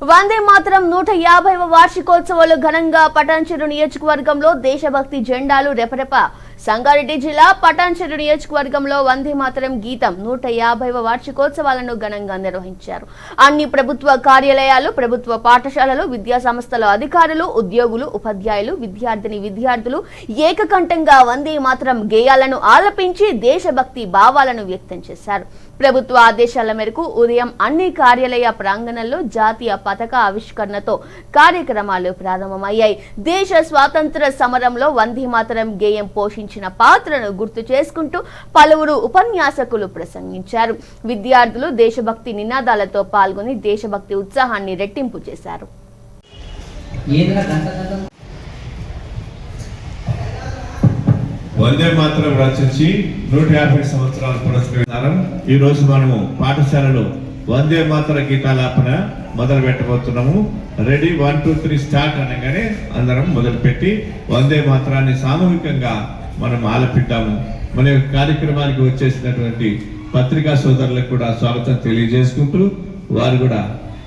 వందే మాత్రం నూట యాభైవ వార్షికోత్సవాలు ఘనంగా పటాన్చెరు నియోజకవర్గంలో దేశభక్తి జెండాలు రెపరెప సంగారెడ్డి జిల్లా పటాన్చెరు నియోజకవర్గంలో వందే మాతరం గీతం నూట యాభైవ వార్షికోత్సవాలను ఘనంగా నిర్వహించారు. అన్ని ప్రభుత్వ కార్యాలయాలు ప్రభుత్వ పాఠశాలలు విద్యా సంస్థల అధికారులు ఉద్యోగులు ఉపాధ్యాయులు విద్యార్థిని విద్యార్థులు ఏకకంఠంగా వందే మాత్రం గేయాలను ఆలపించి దేశభక్తి భావాలను వ్యక్తం చేశారు. ప్రభుత్వ ఆదేశాల మేరకు ఉదయం అన్ని కార్యాలయ ప్రాంగణంలో జాతీయ పథక ఆవిష్కరణతో కార్యక్రమాలు ప్రారంభమయ్యాయి. దేశ స్వాతంత్ర సమరంలో వందే మాతరం గేయం పోషించారు పోషించిన పాత్రను గుర్తు చేసుకుంటూ పలువురు ఉపన్యాసకులు ప్రసంగించారు. విద్యార్థులు దేశభక్తి నినాదాలతో పాల్గొని దేశభక్తి ఉత్సాహాన్ని రెట్టింపు చేశారు. వందే మాత్రం రచించి నూట యాభై సంవత్సరాలు పురస్కరించారు. ఈ రోజు మనము పాఠశాలలో వందే మాత్ర గీతాలాపన మొదలు పెట్టబోతున్నాము. Ready one two three start అనగానే అందరం మొదలుపెట్టి వందే మాత్రాన్ని సామూహికంగా మనం ఆలపిట్టాము మన యొక్క కార్యక్రమానికి వచ్చేసినటువంటి పత్రికా సోదరులకు కూడా స్వాగతం తెలియజేసుకుంటూ వారు కూడా